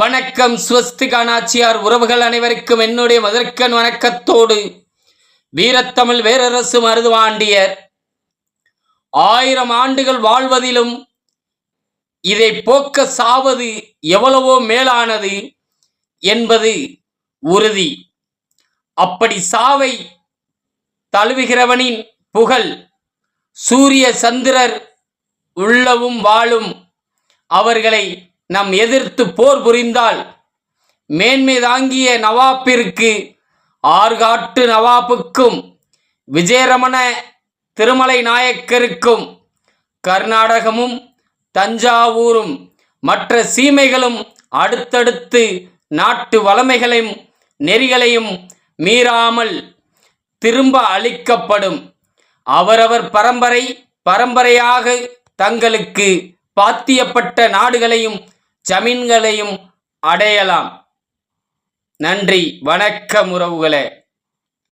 வணக்கம் ஸ்வஸ்திகா நாச்சியார் உறவுகள் அனைவருக்கும் என்னுடைய முதற்கண் வணக்கத்தோடு வீரத்தமிழ் வேரரசு மருதுவாண்டியர். ஆயிரம் ஆண்டுகள் வாழ்வதிலும் இதை போக்க சாவது எவ்வளவோ மேலானது என்பது உறுதி. அப்படி சாவை தழுவுகிறவனின் புகழ் சூரிய சந்திரர் உள்ளவும் வாழும் அவர்களை நம் எதிர்த்து போர் புரிந்தால் மேன்மை தாங்கிய நவாப்பிற்கு ஆர்காட்டு நவாப்புக்கும் விஜயரமண திருமலை நாயக்கருக்கும் கர்நாடகமும் தஞ்சாவூரும் மற்ற சீமைகளும் அடுத்தடுத்து நாட்டு வளமைகளையும் நெறிகளையும் மீறாமல் திரும்ப அளிக்கப்படும். அவரவர் பரம்பரை பரம்பரையாக தங்களுக்கு பாத்தியப்பட்ட நாடுகளையும் ஜமீன்களையும் அடையலாம். நன்றி. வணக்கம் உறவுகளே.